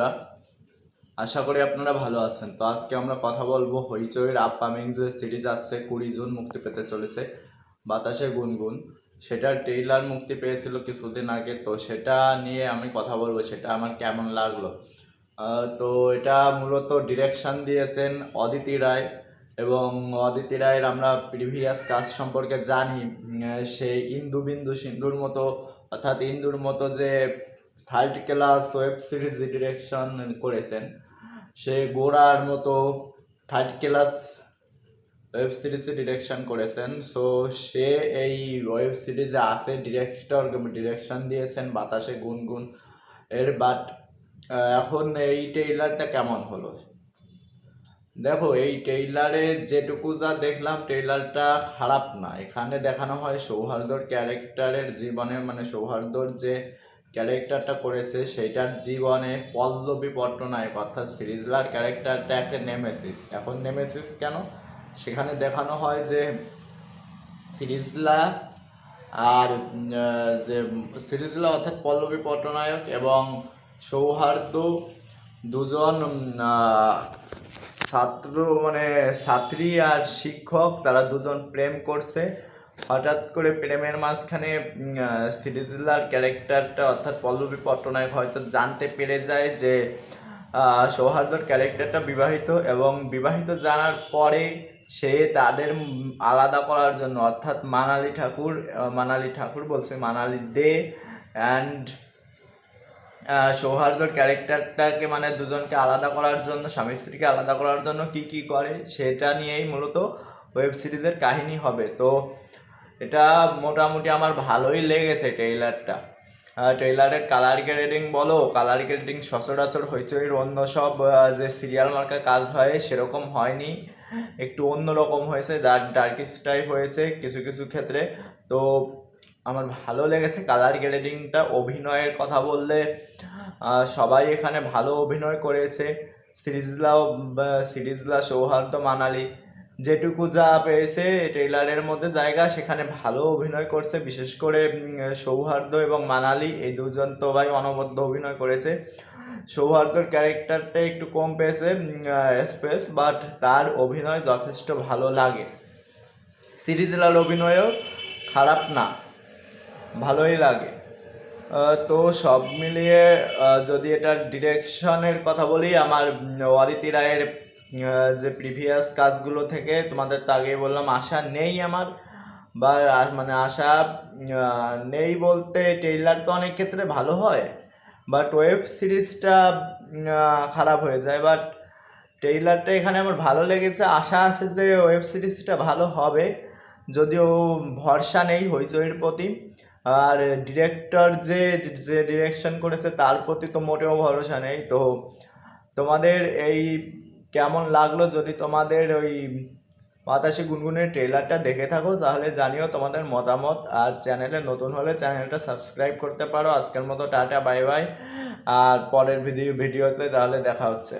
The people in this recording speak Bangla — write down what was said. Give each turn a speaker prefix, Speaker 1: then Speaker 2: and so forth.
Speaker 1: বন্ধুরা, আশা করি আপনারা ভালো আছেন। তো আজকে আমরা কথা বলব হইচইয়ের আপকামিং যে সিরিজ আসছে, কুড়ি জুন মুক্তি পেতে চলেছে, বাতাসে গুনগুন। সেটার ট্রেইলার মুক্তি পেয়েছিল কিছুদিন আগে, তো সেটা নিয়ে আমি কথা বলব, সেটা আমার কেমন লাগল। তো এটা মূলত ডিরেকশন দিয়েছেন অদিতি রায় এবং অদিতি রায়ের আমরা প্রিভিয়াস কাজ সম্পর্কে জানি সেই ইন্দু বিন্দু সিন্ধুর মতো, অর্থাৎ ইন্দুর মতো যে third class web series direction করেছেন। সে গোড়ার মতো থার্ড ক্লাস ওয়েব সিরিজে ডিরেকশন করেছেন। সো, সে এই ওয়েব সিরিজে আছে, ডিরেক্টর ডিরেকশন দিয়েছেন, বাতাসে গুনগুন। এর বাট এখন এই ট্রেইলারটা কেমন হলো? দেখো, এই ট্রেইলারে যেটুকু যা দেখলাম ট্রেইলারটা খারাপ না। এখানে দেখানো হয় সৌহার্দ্যর ক্যারেক্টারের জীবনে মানে সৌহার্দ্যর যে ক্যারেক্টারটা করেছে সেইটার জীবনে পল্লবী পট্টনায়ক, অর্থাৎ সিরিজলার ক্যারেক্টারটা একটা নেমেসিস এখন নেমেসিস কেন? সেখানে দেখানো হয় যে সিরিজলা আর যে সিরিজলা অর্থাৎ পল্লবী পট্টনায়ক এবং সৌহার্দ্য দুজন ছাত্র মানে ছাত্রী আর শিক্ষক, তারা দুজন প্রেম করছে। হঠাৎ করে প্রেমের মাঝখানে উম, ক্যারেক্টারটা অর্থাৎ পল্লবী পট্টনায়ক হয়তো জানতে পেরে যায় যে সৌহার্দ্যর ক্যারেক্টারটা বিবাহিত এবং বিবাহিত জানার পরে সে তাদের আলাদা করার জন্য অর্থাৎ মানালি ঠাকুর মানালি ঠাকুর বলছে মানালি দে অ্যান্ড সৌহার্দ্যর ক্যারেক্টারটাকে মানে দুজনকে আলাদা করার জন্য স্বামী স্ত্রীকে আলাদা করার জন্য কি কি করে সেটা নিয়েই মূলত ওয়েব সিরিজের কাহিনী হবে। তো এটা মোটামুটি আমার ভালোই লেগেছে ট্রেইলারটা। ট্রেইলারের কালার গ্রেডিং বলো কালার গ্রেডিং সচরাচর হইচইয়ের অন্য সব যে সিরিয়াল মার্কা কাজ হয়, সেরকম হয়নি। একটু অন্যরকম হয়েছে ডার্ক ডার্কিস টাইপ হয়েছে কিছু কিছু ক্ষেত্রে। তো আমার ভালো লেগেছে কালার গ্রেডিংটা অভিনয়ের কথা বললে সবাই এখানে ভালো অভিনয় করেছে। সিরিজলাও সিরিজলা সৌহার্দ্য মানালি। যেটুকু যা পেয়েছে ট্রেলারের মধ্যে জায়গা, সেখানে ভালো অভিনয় করছে। বিশেষ করে সৌহার্দ্য এবং মানালি, এই দুজন তো ভাই অনবদ্য অভিনয় করেছে। সৌহার্দ্যর ক্যারেক্টারটা একটু কম পেয়েছে স্পেস, বাট তার অভিনয় যথেষ্ট ভালো লাগে। সিরিজলার অভিনয়ও খারাপ না, ভালোই লাগে। তো সব মিলিয়ে যদি এটার ডিরেকশনের কথা বলি, আমার অদিতি রায়ের যে প্রিভিয়াস কাজগুলো থেকে তোমাদের তো আগেই বললাম, আশা নেই আমার। বা মানে আশা নেই বলতে ট্রেইলার তো অনেক ক্ষেত্রে ভালো হয় বাট ওয়েব সিরিজটা খারাপ হয়ে যায়। বাট ট্রেইলারটা এখানে আমার ভালো লেগেছে। আশা আছে যে ওয়েব সিরিজটা ভালো হবে, যদিও ভরসা নেই হইচইয়ের প্রতি। আর ডিরেক্টর যে যে ডিরেকশন করেছে তার প্রতি তো মোটেও ভরসা নেই। তো তোমাদের এই কেমন লাগল যদি তোমাদের ওই বাতাসি গুনগুনের ট্রেলারটা দেখে থাকো, তাহলে জানিও তোমাদের মতামত। আর চ্যানেলে নতুন হলে চ্যানেলটা সাবস্ক্রাইব করতে পারো। আজকের মতো টাটা বাই বাই আর পরের ভিডিও ভিডিওতে তাহলে দেখা হচ্ছে।